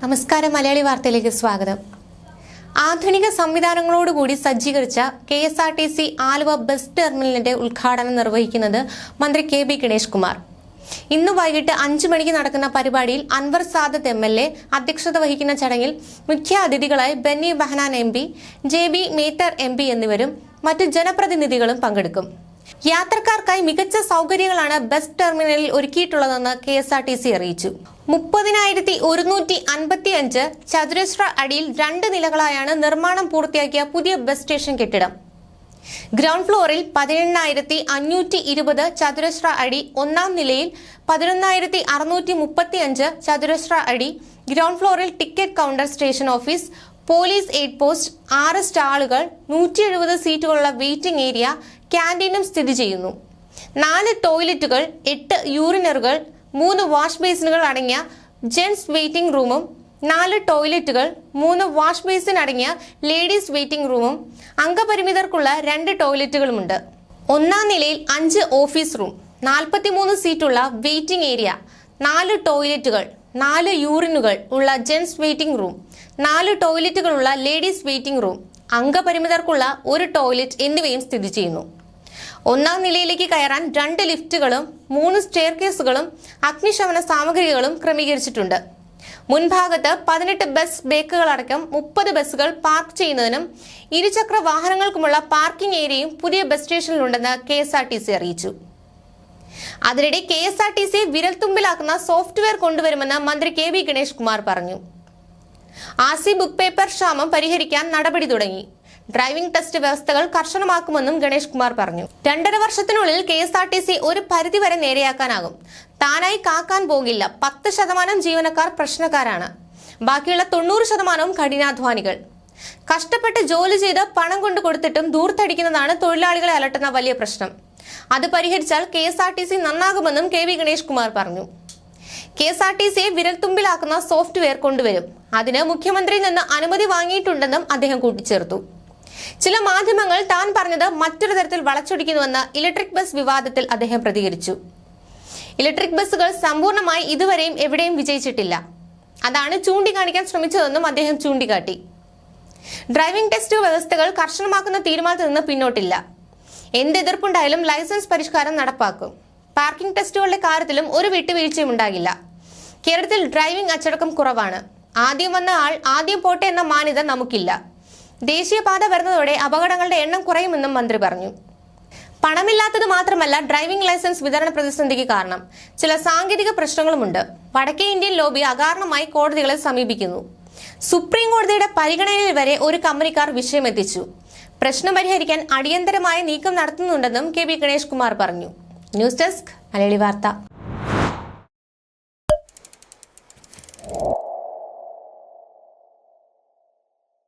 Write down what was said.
നമസ്കാരം മലയാളി വാർത്തയിലേക്ക് സ്വാഗതം. ആധുനിക സംവിധാനങ്ങളോടുകൂടി സജ്ജീകരിച്ച K S R T C Aluva bus ടെർമിനലിന്റെ ഉദ്ഘാടനം നിർവഹിക്കുന്നത് മന്ത്രി കെ ബി ഗണേഷ് കുമാർ. ഇന്ന് വൈകിട്ട് അഞ്ചു മണിക്ക് നടക്കുന്ന പരിപാടിയിൽ Anwar Sadath M L A അധ്യക്ഷത വഹിക്കുന്ന ചടങ്ങിൽ മുഖ്യ അതിഥികളായി Benny Behanan M P J B Mather M P എന്നിവരും മറ്റ് ജനപ്രതിനിധികളും പങ്കെടുക്കും. യാത്രക്കാർക്കായി മികച്ച സൗകര്യങ്ങളാണ് ബസ് ടെർമിനലിൽ ഒരുക്കിയിട്ടുള്ളതെന്ന് K S R T C അറിയിച്ചു. മുപ്പതിനായിരത്തി ഒരുന്നൂറ്റി അൻപത്തി അഞ്ച് ചതുരശ്ര അടിയിൽ രണ്ട് നിലകളായാണ് നിർമ്മാണം പൂർത്തിയാക്കിയ പുതിയ ബസ് സ്റ്റേഷൻ കെട്ടിടം. ഗ്രൗണ്ട് ഫ്ലോറിൽ പതിനെണ്ണായിരത്തി അഞ്ഞൂറ്റി ഇരുപത് ചതുരശ്ര അടി ഒന്നാം നിലയിൽ പതിനൊന്നായിരത്തി അറുന്നൂറ്റി മുപ്പത്തി അഞ്ച് ചതുരശ്ര അടി ഗ്രൗണ്ട് ഫ്ലോറിൽ ticket counter station office police aid post ആറ് സ്റ്റാളുകൾ നൂറ്റി എഴുപത് സീറ്റുകളുള്ള വെയിറ്റിംഗ് ഏരിയ ക്യാന്റീനും സ്ഥിതി ചെയ്യുന്നു. നാല് ടോയ്ലറ്റുകൾ എട്ട് യൂറിനറുകൾ മൂന്ന് വാഷ് ബേസിനുകൾ അടങ്ങിയ ജെൻസ് വെയിറ്റിംഗ് റൂമും നാല് ടോയ്ലറ്റുകൾ മൂന്ന് വാഷ് ബേസിൻ അടങ്ങിയ ലേഡീസ് വെയിറ്റിംഗ് റൂമും അംഗപരിമിതർക്കുള്ള രണ്ട് ടോയ്ലറ്റുകളുമുണ്ട്. ഒന്നാം നിലയിൽ അഞ്ച് ഓഫീസ് റൂം നാൽപ്പത്തിമൂന്ന് സീറ്റുള്ള വെയിറ്റിംഗ് ഏരിയ നാല് ടോയ്ലറ്റുകൾ നാല് യൂറിനുകൾ ഉള്ള ജെൻസ് വെയിറ്റിംഗ് റൂം നാല് ടോയ്ലറ്റുകളുള്ള ലേഡീസ് വെയിറ്റിംഗ് റൂം അംഗപരിമിതർക്കുള്ള ഒരു ടോയ്ലറ്റ് എന്നിവയും സ്ഥിതി ചെയ്യുന്നു. ഒന്നാം നിലയിലേക്ക് കയറാൻ രണ്ട് ലിഫ്റ്റുകളും മൂന്ന് സ്റ്റെയർ കേസുകളും അഗ്നിശമന സാമഗ്രികളും ക്രമീകരിച്ചിട്ടുണ്ട്. മുൻഭാഗത്ത് പതിനെട്ട് ബസ് ബേക്കുകളടക്കം മുപ്പത് ബസ്സുകൾ പാർക്ക് ചെയ്യുന്നതിനും ഇരുചക്ര വാഹനങ്ങൾക്കുമുള്ള പാർക്കിംഗ് ഏരിയയും പുതിയ bus സ്റ്റേഷനിലുണ്ടെന്ന് K S R T C അറിയിച്ചു. അതിനിടെ K S R T C വിരൽത്തുമ്പിലാക്കുന്ന software കൊണ്ടുവരുമെന്ന് മന്ത്രി കെ വി ഗണേഷ് കുമാർ പറഞ്ഞു. ആസി ബുക്ക് പേപ്പർ ക്ഷാമം പരിഹരിക്കാൻ നടപടി തുടങ്ങി. ഡ്രൈവിംഗ് ടെസ്റ്റ് വ്യവസ്ഥകൾ കർശനമാക്കുമെന്നും ഗണേഷ് കുമാർ പറഞ്ഞു. രണ്ടര വർഷത്തിനുള്ളിൽ K S R T C ഒരു പരിധിവരെ നേരെയാക്കാനാകും. താനായി കാക്കാൻ പോകില്ല. പത്ത് ശതമാനം ജീവനക്കാർ പ്രശ്നക്കാരാണ്. ബാക്കിയുള്ള തൊണ്ണൂറ് ശതമാനവും കഠിനാധ്വാനികൾ. കഷ്ടപ്പെട്ട് ജോലി ചെയ്ത് പണം കൊണ്ടു കൊടുത്തിട്ടും ദൂർത്തടിക്കുന്നതാണ് തൊഴിലാളികളെ അലട്ടുന്ന വലിയ പ്രശ്നം. അത് പരിഹരിച്ചാൽ K S R T C നന്നാകുമെന്നും K V Ganesh Kumar പറഞ്ഞു. കെ എസ് ആർ ടി സിയെ വിരൽത്തുമ്പിലാക്കുന്ന സോഫ്റ്റ്വെയർ കൊണ്ടുവരും. അതിന് മുഖ്യമന്ത്രിയിൽ നിന്ന് അനുമതി വാങ്ങിയിട്ടുണ്ടെന്നും അദ്ദേഹം കൂട്ടിച്ചേർത്തു. ചില മാധ്യമങ്ങൾ താൻ പറഞ്ഞത് മറ്റൊരു തരത്തിൽ വളച്ചൊടിക്കുന്നുവെന്ന് ഇലക്ട്രിക് ബസ് വിവാദത്തിൽ അദ്ദേഹം പ്രതികരിച്ചു. ഇലക്ട്രിക് ബസ്സുകൾ സമ്പൂർണമായി ഇതുവരെയും എവിടെയും വിജയിച്ചിട്ടില്ല. അതാണ് ചൂണ്ടിക്കാണിക്കാൻ ശ്രമിച്ചതെന്നും അദ്ദേഹം ചൂണ്ടിക്കാട്ടി. ഡ്രൈവിംഗ് ടെസ്റ്റ് വ്യവസ്ഥകൾ കർശനമാക്കുന്ന തീരുമാനത്തിൽ നിന്ന് പിന്നോട്ടില്ല. എന്ത് എതിർപ്പുണ്ടായാലും ലൈസൻസ് പരിഷ്കാരം നടപ്പാക്കും. പാർക്കിംഗ് ടെസ്റ്റുകളുടെ കാര്യത്തിലും ഒരു വിട്ടുവീഴ്ചയും ഉണ്ടാകില്ല. കേരളത്തിൽ ഡ്രൈവിംഗ് അച്ചടക്കം കുറവാണ്. ആദ്യം വന്ന ആൾ ആദ്യം പോട്ടെ എന്ന മാന്യത നമുക്കില്ല. ദേശീയപാത വരുന്നതോടെ അപകടങ്ങളുടെ എണ്ണം കുറയുമെന്നും മന്ത്രി പറഞ്ഞു. പണമില്ലാത്തത് മാത്രമല്ല ഡ്രൈവിംഗ് ലൈസൻസ് വിതരണ പ്രതിസന്ധിക്ക് കാരണം. ചില സാങ്കേതിക പ്രശ്നങ്ങളുമുണ്ട്. വടക്കേ ഇന്ത്യൻ ലോബി അകാരണമായി കോടതികളെ സമീപിക്കുന്നു. സുപ്രീം കോടതിയുടെ പരിഗണനയിൽ വരെ ഒരു കമ്പനിക്കാർ വിഷയമെത്തിച്ചു. പ്രശ്നം പരിഹരിക്കാൻ അടിയന്തരമായ നീക്കം നടത്തുന്നുണ്ടെന്നും കെ പി ഗണേഷ് കുമാർ പറഞ്ഞു. ന്യൂസ് ഡെസ്ക് മലയാളി വാർത്ത.